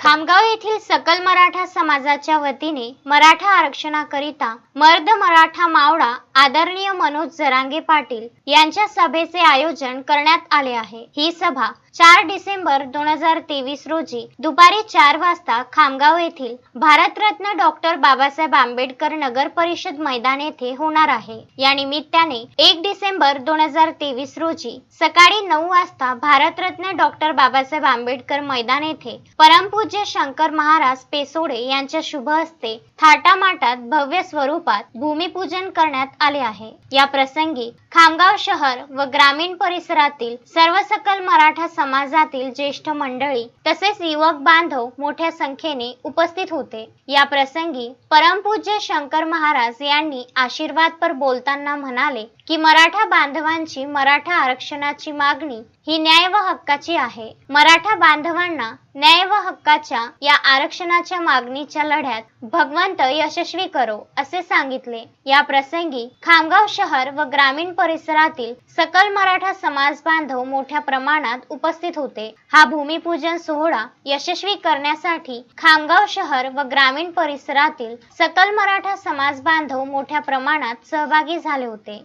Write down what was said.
खामगाव येथील सकल मराठा समाजाच्या वतीने मराठा आरक्षणाकरिता मर्द मराठा मावळा आदरणीय मनोज जरांगे पाटील यांच्या सभेचे आयोजन करण्यात आले आहे. ही सभा चार डिसेंबर दोन हजार तेवीस रोजी दुपारी चार वाजता खामगाव येथील भारतरत्न डॉक्टर बाबासाहेब आंबेडकर नगर परिषद मैदान येथे होणार आहे. या निमित्ताने एक डिसेंबर दोन हजार तेवीस रोजी सकाळी नऊ वाजता भारतरत्न डॉक्टर बाबासाहेब आंबेडकर मैदान येथे परमपूज्य शंकर महाराज पेसोडे यांच्या शुभ हस्ते थाटामाटात भव्य स्वरूपात भूमिपूजन करण्यात आले आहे. या प्रसंगी खामगाव शहर व ग्रामीण परिसरातील सर्व सकल मराठा समाजातील ज्येष्ठ मंडळी तसेच युवक बांधव मोठ्या संख्येने उपस्थित होते. या प्रसंगी परमपूज्य शंकर महाराज यांनी आशीर्वादपर बोलताना म्हणाले की मराठा बांधवांची मराठा आरक्षणाची मागणी ही न्याय व हक्काची आहे. मराठा बांधवांना न्याय व हक्काच्या या आरक्षणाच्या मागणीच्या लढ्यात भगवंत यशस्वी करो असे सांगितले. या प्रसंगी खामगाव शहर व ग्रामीण परिसरातील सकल मराठा समाज बांधव मोठ्या प्रमाणात उपस्थित होते. हा भूमिपूजन सोहळा यशस्वी करण्यासाठी खामगाव शहर व ग्रामीण परिसरातील सकल मराठा समाज बांधव मोठ्या प्रमाणात सहभागी झाले होते.